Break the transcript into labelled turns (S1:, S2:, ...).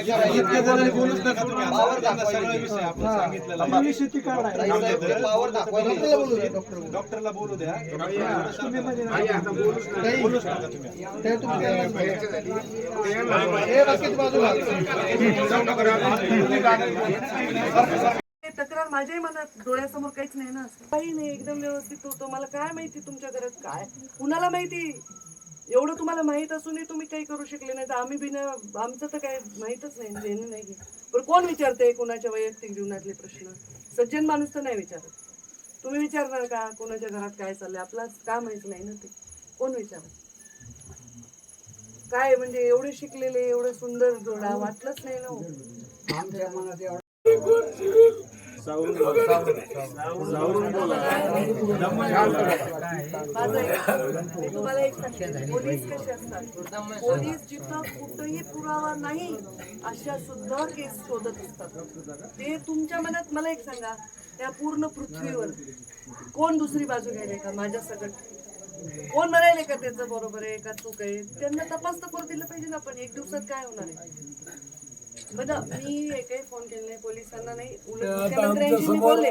S1: इतक्या जणांनी बोलूच नका तुम्ही. आता.
S2: पावर
S1: त्यांना
S2: दाखवायला
S1: सगळा विषय आपण सांगितलेला आहे.
S3: तुम्ही शेती काढाय
S2: ताई साहेब, ते पावर दाखवायला
S1: डॉक्टरला बोलू द्या, डॉक्टर
S3: डॉक्टरला बोलू द्या.
S1: तुम्ही बोलूच नका. तुम्ही. त्या तुम्ही त्यांना- हे बाकीची बाजू घाल.
S4: तक्रार माझ्याही मनात डोळ्यासमोर काहीच नाही ना. काही नाही एकदम व्यवस्थित होतो. मला काय माहिती तुमच्या घरात काय? कुणाला माहिती? एवढं तुम्हाला माहीत असूनही तुम्ही काही करू शकले नाही. तर आम्ही बिना आमचं तर काय माहीतच नाही देणं नाही पण कोण विचारते कोणाच्या वैयक्तिक जीवनातले प्रश्न? सज्जन माणूस तर नाही विचारत. तुम्ही विचारणार का कोणाच्या घरात काय चाललंय? आपला माहीत नाही ना ते? कोण विचारत? काय म्हणजे एवढे शिकलेले एवढे सुंदर जोडा वाटलंच नाही ना हो. मनात तुम्हाला एक पोलीस कसे असतात पोलीस जिथं कुठंही पुरावा नाही अशा सुद्धा केस शोधत असतात. ते तुमच्या मनात मला एक सांगा त्या पूर्ण पृथ्वीवर कोण दुसरी बाजू घ्यायला का माझ्या सगळं? कोण म्हणायले का त्याचं बरोबर आहे का चूक आहे? त्यांना तपास तर करू दिलं पाहिजे ना पण एक दिवसात काय होणार आहे? बघा मी एकही फोन केले नाही पोलिसांना नाही उलट मुख्यमंत्र्यांशी मी बोलले